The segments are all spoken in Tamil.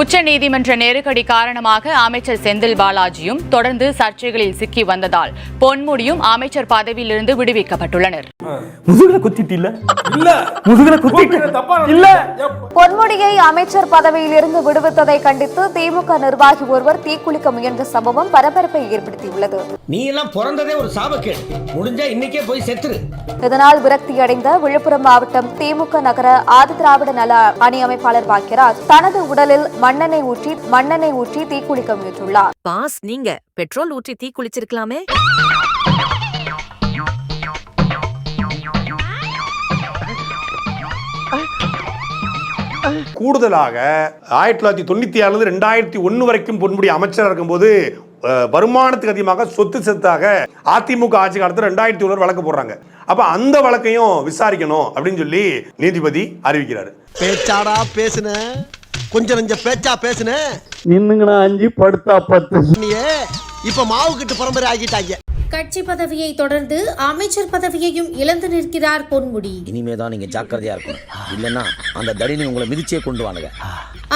உச்சநீதிமன்ற நெருக்கடி காரணமாக அமைச்சர் செந்தில் பாலாஜியும் தொடர்ந்து சர்ச்சைகளில் சிக்கி வந்ததால் பொன்முடியும் அமைச்சர் பதவியிலிருந்து விடுவிக்கப்பட்டுள்ளனர். முதுகுல குத்திட்டு இல்ல? இல்ல. முதுகுல குத்திட்டு. தப்பா இல்ல. பொன்முடியை அமைச்சர் பதவியிலிருந்து விடுவித்ததை கண்டித்து திமுக நிர்வாகி ஒருவர் தீக்குளிக்க முயன்ற சம்பவம் பரபரப்பை ஏற்படுத்தியுள்ளது. நீ எல்லாம் பிறந்ததே ஒரு சாபக்கேடு. முடிஞ்சா இன்னைக்கே போய் செத்துரு. இதனால் விரக்தியடைந்த விழுப்புரம் மாவட்டம் திமுக நகர ஆதிதிராவிட நல அணி அமைப்பாளர் பாக்கியராஜ் தனது உடலில் மண்ணெண்ணெய் ஊற்றி மண்ணெண்ணெய் ஊற்றி தீக்குளிக்க முயன்றுள்ளார். பாஸ் நீங்க பெட்ரோல் ஊற்றி தீ குளிச்சிருக்கலாமே? கூடுதலாக ஆயிரத்தி தொள்ளாயிரத்தி தொண்ணூத்தி ஆறுல ரெண்டாயிரத்தி ஒன்னு வரைக்கும் பொன்முடி அமைச்சராக இருக்கும்போது அஹ், வருமானத்துக்கு அதிகமாக சொத்து சொத்தாக அதிமுக ஆட்சி காலத்தில் ரெண்டாயிரத்தி ஒன்று வழக்கு போடுறாங்க. அப்ப அந்த வழக்கையும் விசாரிக்கணும் அப்படின்னு சொல்லி நீதிபதி அறிவிக்கிறாரு. பேச்சாடா பேசுன. கொஞ்சம் நஞ்ச பேச்சா பேசுன. நின்னுங்கண்ணா அஞ்சு படுத்தா பத்து. நீயே இப்ப மாவு கட்டு பரம்பரை ஆகிட்டாங்க கட்சி பதவியை தொடர்ந்து அமைச்சர் பதவியையும் இழந்து நிற்கிறார் பொன்முடி. இனிமே தான் நீங்க ஜாக்கிரதையா இருக்கணும். இல்லைன்னா அந்த தடினி உங்களை மிதிச்சே கொண்டு வானுங்க.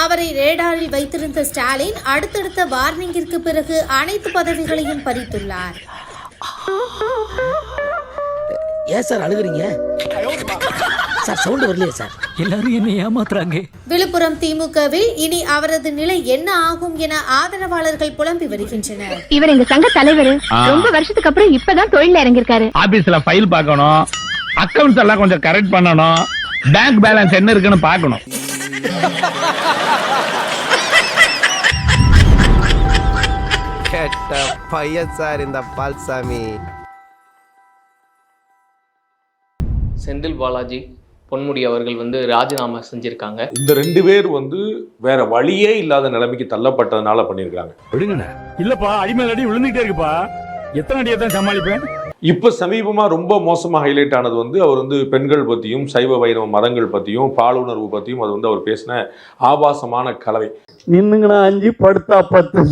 அவரை ரேடாரில் வைத்திருந்த ஸ்டாலின் அடுத்தடுத்த வார்னிங்கிற்கு பிறகு அனைத்து பதவிகளையும் பறித்துள்ளார். ஏன் சார் அழுகுறீங்க? சார் சவுண்ட் வரலையே சார். எல்லாரும் என்னை ஏமாத்துறாங்க. விழுப்புரம் திமுகவில் இனி அவரது நிலை என்ன ஆகும் என ஆதரவாளர்கள் புலம்பி வருகின்றனர். இவர் எங்க சங்க தலைவர். ரொம்ப வருஷத்துக்கு அப்புறம் இப்பதான் தொழில இறங்கிருக்காரு ஆபீஸ்ல ஃபைல் பார்க்கணும். அக்கவுண்ட்ஸ் எல்லாம் கொஞ்சம் கரெக்ட் பண்ணணும். பேங்க் பேலன்ஸ் என்ன இருக்குன்னு பார்க்கணும். கேட்ட பையன் சார் இந்த பால்சாமி. செந்தில் பாலாஜி பொன்முடி அவர்கள் வந்து ராஜினாமா செஞ்சிருக்காங்க. இந்த ரெண்டு பேர் வந்து வேற வழியே இல்லாத நிலைமைக்கு தள்ளப்பட்டதுனால பண்ணியிருக்காங்க. விடுங்கண்ணே. இல்லப்பா அடிமேல் அடி விழுந்துகிட்டே இருக்குப்பா. எத்தனை அடியை தான் சமாளிப்பேன்? இப்ப சமீபமா ரொம்ப மோசமா ஹைலைட் ஆனது வந்து அவர் வந்து பெண்கள் பத்தியும் சைவ வைணவ மதங்கள் பத்தியும் பாலுணர்வு பத்தியும் அது வந்து அவர் பேசின ஆபாசமான கலவை. நின்னுங்கண்ணா அஞ்சு படுத்தா பத்து.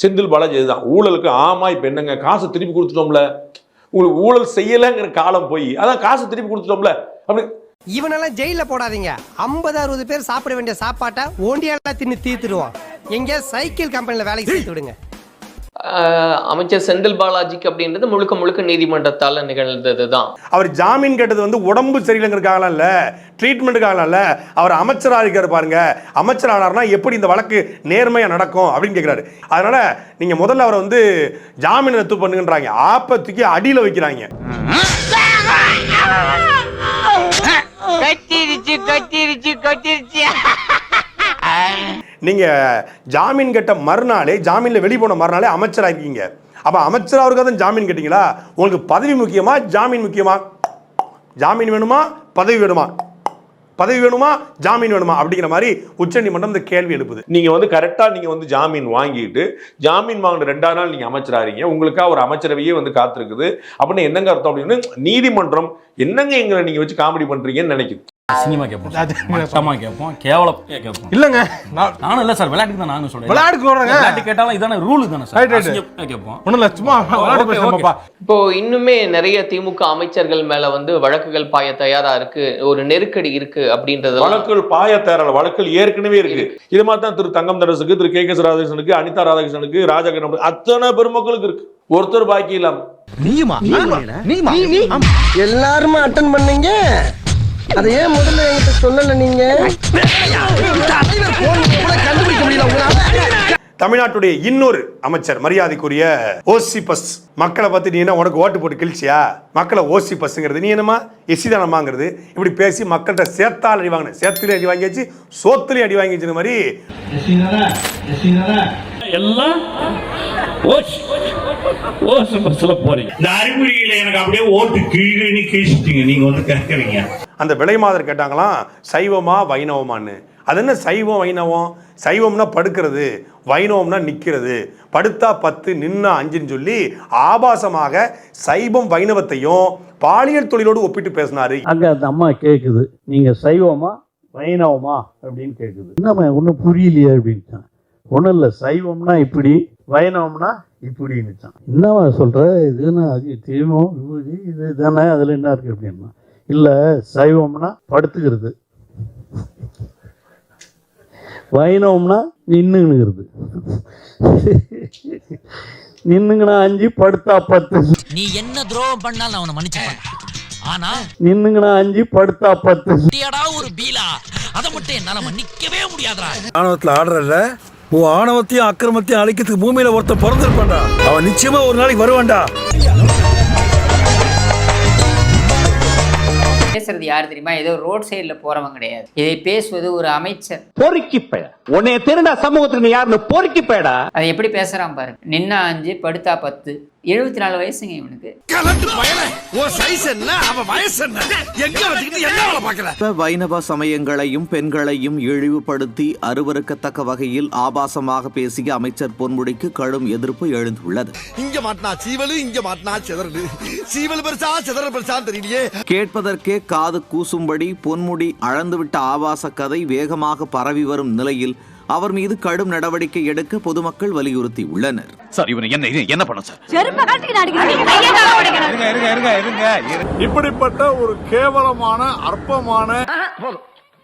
செந்தில் பாலாஜி இதுதான். ஊழலுக்கு ஆமா இப்ப என்னங்க காசு திருப்பி கொடுத்துட்டோம்ல. உங்களுக்கு ஊழல் செய்யலைங்கிற காலம் போய் அதான் காசு திருப்பி கொடுத்துட்டோம்ல. அப்படி. இவனெல்லாம் ஜெயில போடாதீங்க. ஐம்பது அறுபது பேர் சாப்பிட வேண்டிய சாப்பாட்டை ஓண்டியெல்லாம் தின்னு தீர்த்துடுவான் எங்க சைக்கிள் கம்பெனில வேலைக்கு சேர்த்து விடுங்க. ஆஹ் அமைச்சர் செந்தில் பாலாஜிக்கு அப்படின்றது முழுக்க முழுக்க நீதிமன்றத்தால நிகழ்ந்தது தான் அவர் ஜாமீன் கேட்டது வந்து உடம்பு சரியில்லைங்கிறதுக்காகலாம் இல்ல ட்ரீட்மெண்ட்டுக்காகலாம் இல்ல அவர் அமைச்சராக இருக்காரு பாருங்க. அமைச்சர் ஆனார்னா எப்படி இந்த வழக்கு நேர்மையா நடக்கும் அப்படின்னு கேட்கிறாரு அதனால நீங்க முதல்ல அவரை வந்து ஜாமீன் ரத்து பண்ணுங்கன்றாங்க. ஆப்ப தூக்கி அடியில வைக்கிறாங்க. கட்டிருச்சு கட்டிருச்சு கட்டிருச்சு. நீங்க ஜாமீன் கட்ட மறுநாளே ஜாமீன்ல வெளியே போன மறுநாளே அமைச்சரா இருக்கீங்க அப்ப அமைச்சர் அவருக்கு தான் ஜாமீன் கேட்டீங்களா? உங்களுக்கு பதவி முக்கியமா ஜாமீன் முக்கியமா? ஜாமீன் வேணுமா பதவி வேணுமா? பதவி வேணுமா ஜாமீன் வேணுமா அப்படிங்கிற மாதிரி உச்சநீதிமன்றம் இந்த கேள்வி எழுப்புது. நீங்க வந்து கரெக்டா நீங்க வந்து ஜாமீன் வாங்கிட்டு ஜாமீன் வாங்கின ரெண்டாவது நாள் நீங்க அமைச்சராறீங்க உங்களுக்காக ஒரு அமைச்சரவையே வந்து காத்திருக்குது. அப்படின்னு என்னங்க அர்த்தம் அப்படின்னு நீதிமன்றம் என்னங்க எங்களை நீங்க வச்சு காமெடி பண்றீங்கன்னு நினைக்குது சினிமா கேட்போம் மட்டமா கேட்போம் கேவலம் கேட்போம் இல்லங்க. நான் நானும் இல்ல சார் விளையாட்டுக்கு தான் நானும் விளையாட்டுக்கு சொல்றேங்க. விளையாட்டு கேட்டாலும் இதான ரூல் தானே சார். கேட்போம் இல்ல சும்மா விளையாட்டு. இப்போ இன்னுமே நிறைய திமுக அமைச்சர்கள் மேல வந்து வழக்குகள் பாய தயாரா இருக்கு ஒரு நெருக்கடி இருக்கு அப்படின்றது வழக்குகள் பாய தேரல வழக்குகள் ஏற்கனவே இருக்கு. இது மாதிரி தான் திரு தங்கம் தரசுக்கு திரு கே கே ராதாகிருஷ்ணனுக்கு அனிதா ராதாகிருஷ்ணனுக்கு ராஜகண்ணன் அத்தனை பெருமக்களுக்கு இருக்கு. ஒருத்தர் பாக்கி இல்லாம. நீயுமா? நீமா எல்லாருமே அட்டன் பண்ணீங்க? அதை ஏன் முதல்ல என்கிட்ட சொல்லல நீங்க? கண்டுபிடிக்க முடியல தமிழ்நாட்டுடைய இன்னொரு அமைச்சர் மரியாதைக்குரிய ஓசி பஸ். மக்களை பார்த்து நீ என்ன உனக்கு ஓட்டு போட்டு கிழிச்சியா? மக்களை ஓசி பஸ்ங்கிறது நீ என்னமா எசி தானமாங்கிறது இப்படி பேசி மக்கள்கிட்ட சேர்த்தால் அடி வாங்கின சேர்த்துலையும் அடி வாங்கியாச்சு சோத்துலையும் அடி வாங்கிச்சு மாதிரி. எல்லாம் பஸ்ல போறீங்க. இந்த அறிகுறியில எனக்கு அப்படியே ஓட்டு கீழே கீழ்ச்சிட்டீங்க. நீங்க வந்து கேட்கறீங்க. அந்த விலை மாதர் கேட்டாங்களாம் சைவமா வைணவமான்னு. அது என்ன சைவம் வைணவம்? சைவம்னா படுக்கிறது வைணவம்னா நிற்கிறது படுத்தா பத்து நின்னா அஞ்சுன்னு சொல்லி ஆபாசமாக சைவம் வைணவத்தையும் பாலியல் தொழிலோடு ஒப்பிட்டு பேசினாரு. அங்க அந்த அம்மா கேட்குது நீங்க சைவமா வைணவமா? அப்படின்னு கேட்குது என்னம்மா ஒன்றும் புரியலையே அப்படின்ட்டான். ஒன்றும் இல்லை சைவம்னா இப்படி வைணவம்னா இப்படின்னுச்சான். என்னம்மா சொல்கிற இதுன்னா அது தீபம் விபூதி இது தானே அதில் என்ன இருக்குது அப்படின்னா இல்லை சைவம்னா படுத்துக்கிறது. வைணவம்னா நின்னுங்கிறது நின்னுங்கனா அஞ்சு படுத்தா பத்து. நீ என்ன துரோகம் பண்ணாலும் அவனை மன்னிச்சுப்பான் ஆனா நின்னுங்கனா அஞ்சு படுத்தா பத்து. குட்டியாடா ஒரு பீலா. அதை மட்டும் என்னால மன்னிக்கவே முடியாதுடா. ஆணவத்துல ஆடுறல உன் ஆணவத்தையும் அக்கிரமத்தையும் அழிக்கிறதுக்கு பூமியில ஒருத்தன் பிறந்திருப்பான்டா. அவன் நிச்சயமா ஒரு நாளைக்கு வருவான்டா. பேசுறது யார் தெரியுமா? ஏதோ ரோட் சைடுல போறவங்க கிடையாது. இதை பேசுவது ஒரு அமைச்சர். பொறுக்கி உன்னைய திருடா சமூகத்துக்கு யாருன்னு பொறுக்கி பயடா. அதை எப்படி பேசுறான் பாருங்க நின்னா அஞ்சு படுத்தா பத்து. எழுபத்தி நாலு வயசுங்க இவனுக்கு. வைணவ சமயங்களையும் பெண்களையும் இழிவுபடுத்தி அருவருக்கத்தக்க வகையில் ஆபாசமாக பேசிய அமைச்சர் பொன்முடிக்கு கடும் எதிர்ப்பு எழுந்துள்ளது. இங்க மாட்டினா சீவலு இங்க மாட்டினா சிதறலு. சீவல் பெருசா சிதறல் பெருசா தெரியலையே. கேட்பதற்கே காது கூசும்படி பொன்முடி அளந்துவிட்ட ஆபாச கதை வேகமாக பரவி வரும் நிலையில் அவர் மீது கடும் நடவடிக்கை எடுக்க பொதுமக்கள் வலியுறுத்தி உள்ளனர். சார் இவனை என்ன என்ன பண்ண சார்? இப்படிப்பட்ட ஒரு கேவலமான அற்பமான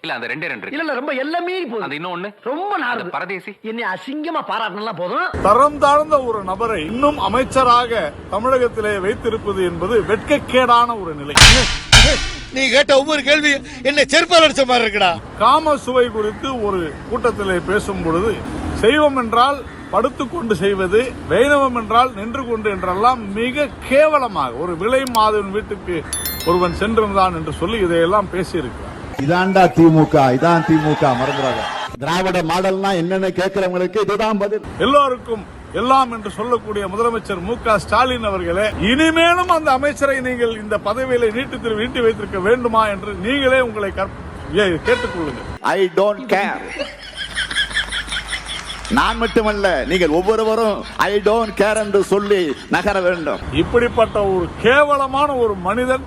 இல்ல அந்த ரெண்டே ரெண்டு இல்ல ரொம்ப எல்லாமே போதும் அது இன்னொன்னு ரொம்ப நாடு பரதேசி. என்னை அசிங்கமா பாராட்டினா போதும். தரம் தாழ்ந்த ஒரு நபரை இன்னும் அமைச்சராக தமிழகத்திலே வைத்திருப்பது என்பது வெட்கக்கேடான ஒரு நிலை. நீ கேட்ட ஒவ்வொரு கேள்வி என்ன செருப்பால் அடிச்ச மாதிரி இருக்குடா. காம சுவை குறித்து ஒரு கூட்டத்திலே பேசும் பொழுது செய்வம் என்றால் படுத்துக்கொண்டு செய்வது வைணவம் என்றால் நின்று கொண்டு என்றெல்லாம் மிக கேவலமாக ஒரு விலை மாதவன் வீட்டுக்கு ஒருவன் சென்றிருந்தான் என்று சொல்லி இதையெல்லாம் பேசியிருக்கிறார். இதான்டா திமுக இதான் திமுக மறந்துடாத. திராவிட மாடல்னா என்னன்னு கேட்கிறவங்களுக்கு இதுதான் பதில். எல்லோருக்கும் எல்லாம் என்று சொல்லக்கூடிய முதலமைச்சர் மு ஸ்டாலின் அவர்களே இனிமேலும் அந்த அமைச்சரை நீங்கள் இந்த பதவியில நீட்டு நீட்டி வைத்திருக்க வேண்டுமா என்று நீங்களே உங்களை கேட்டுக்கொள்ளுங்கள். ஐ டோன்ட் கேர் நான் மட்டுமல்ல நீங்கள் ஒவ்வொருவரும் ஐ டோன்ட் கேர் என்று சொல்லி நகர வேண்டும். இப்படிப்பட்ட ஒரு கேவலமான ஒரு மனிதன்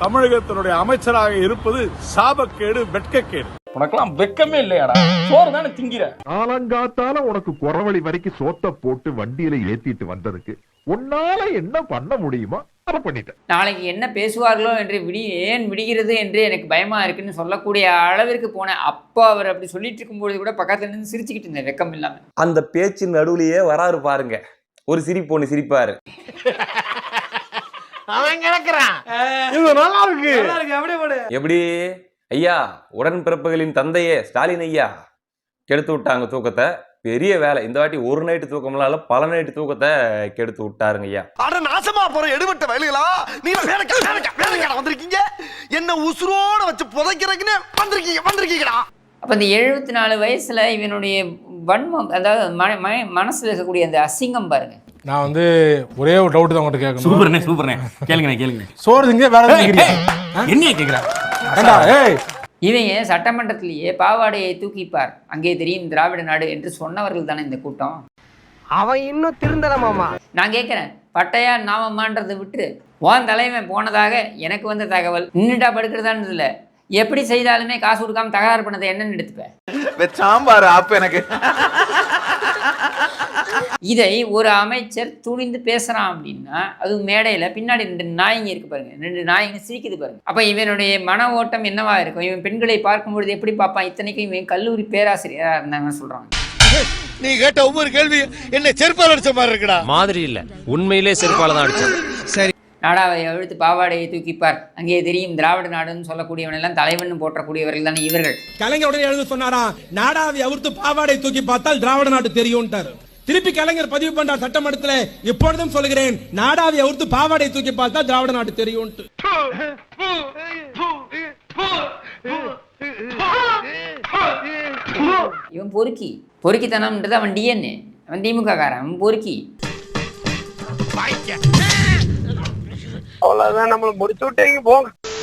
தமிழகத்தினுடைய அமைச்சராக இருப்பது சாபக்கேடு வெட்கக்கேடு. உனக்கெல்லாம் வெக்கமே இல்லையாடா? சோறு தானே திங்கிற? காலங்காத்தால உனக்கு குறவழி வரைக்கும் சோத்த போட்டு வண்டியில ஏத்திட்டு வந்ததுக்கு உன்னால என்ன பண்ண முடியுமோ அதை பண்ணிட்டேன். நாளைக்கு என்ன பேசுவார்களோ என்று விடி ஏன் விடுகிறது என்று எனக்கு பயமா இருக்குன்னு சொல்லக்கூடிய அளவிற்கு போனேன். அப்போ அவர் அப்படி சொல்லிட்டு இருக்கும்போது கூட பக்கத்துல இருந்து சிரிச்சுக்கிட்டு இருந்தேன் வெக்கம் இல்லாம. அந்த பேச்சு நடுவுலயே வராரு பாருங்க. ஒரு சிரிப்பு ஒண்ணு சிரிப்பாரு. அவன் கிடக்குறான். நல்லா இருக்கு. எப்படி? ஐயா உடன் பிறப்புகளின் தந்தையே ஸ்டாலின் ஐயா. கெடுத்து விட்டாங்க தூக்கத்தை. பெரிய வேலை. இந்த வாட்டி ஒரு நைட்டு தூக்கம்லால பல நைட்டு தூக்கத்தை கெடுத்து விட்டாருங்க ஐயா. அட நாசமா போற எடுபட்ட வயலுகளா? நீங்க வேலைக்கா வேலைக்கா வேலைக்கா வந்திருக்கீங்க? என்ன உசுரோட வச்சு புதைக்கிறதுக்குன்னு வந்திருக்கீங்க வந்திருக்கீங்கடா. அப்போ இந்த எழுபத்தி நாலு வயசுல இவனுடைய வன்மம் அதாவது மன மன- மனசுல இருக்கக்கூடிய அந்த அசிங்கம் பாருங்க. நான் வந்து ஒரே ஒரு டவுட் தான் உங்கள்கிட்ட கேட்கணும். சூப்பர்ண்ணே சூப்பர்ண்ணே. கேளுங்கண்ணே கேளுங்க சோறு திங்க வேற எதுவும் என்னைய கேக்குறா? ஏண்டா, ஏய் இவங்க சட்டமன்றத்திலேயே பாவாடையை தூக்கிப்பார்? அங்கே தெரியும் திராவிட நாடு என்று சொன்னவர்கள் தானே இந்த கூட்டம். அவன் இன்னும் திருந்தல மாமா. நான் கேட்குறேன் பட்டையா நாமமான்றதை விட்டு உன் தலைவன் போனதாக எனக்கு வந்த தகவல் நின்றுட்டா படுக்கிறதான்னு இல்லை எப்படி செய்தாலுமே காசு கொடுக்காம தகராறு பண்ணதை என்னன்னு எடுத்துப்பேன் சாம்பார் அப்ப எனக்கு. இதை ஒரு அமைச்சர் துணிந்து பேசுறான் அப்படின்னா அது மேடையில பின்னாடி ரெண்டு நாய்ங்க இருக்கு பாருங்க. ரெண்டு நாய்ங்க சிரிக்குது பாருங்க. அப்ப இவனுடைய மன ஓட்டம் என்னவா இருக்கும்? இவன் பெண்களை பார்க்கும்பொழுது எப்படி பார்ப்பான்? இத்தனைக்கும் இவன் கல்லூரி பேராசிரியரா இருந்தாங்கன்னு சொல்றாங்க. நீ கேட்ட ஒவ்வொரு கேள்வி என்ன செருப்பால் அடிச்ச மாதிரி இருக்குடா. மாதிரி இல்ல. உண்மையிலே செருப்பால தான் அடிச்சது சரி. நாடாவை அழுத்து பாவாடையை தூக்கிப்பார் அங்கே தெரியும் திராவிட நாடுன்னு சொல்லக்கூடியவன் எல்லாம் தலைவன் போற்றக்கூடியவர்கள் தானே இவர்கள். கலைஞர் உடனே எழுத சொன்னாரா நாடாவை அவுர்த்து பாவாடை தூக்கி பார்த்தால் திராவிட நாடு தெரியும்ட்டாரு. திருப்பி கலைஞர் பதிவு பண்றார் சட்டமன்றத்துல இப்பொழுதும் சொல்கிறேன் நாடாவை அவுர்த்து பாவாடை தூக்கி பார்த்தா திராவிட நாடு தெரியும்ட்டு. இவன் பொறுக்கி. பொறுக்கித்தனம்ன்றது அவன் டிஎன்ஏ அவன் திமுக காரன் அவன் பொறுக்கி. அவ்வளவுதான் நம்மள முடிச்சு விட்டீங்க போங்க.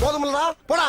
போதுமில்லடா போடா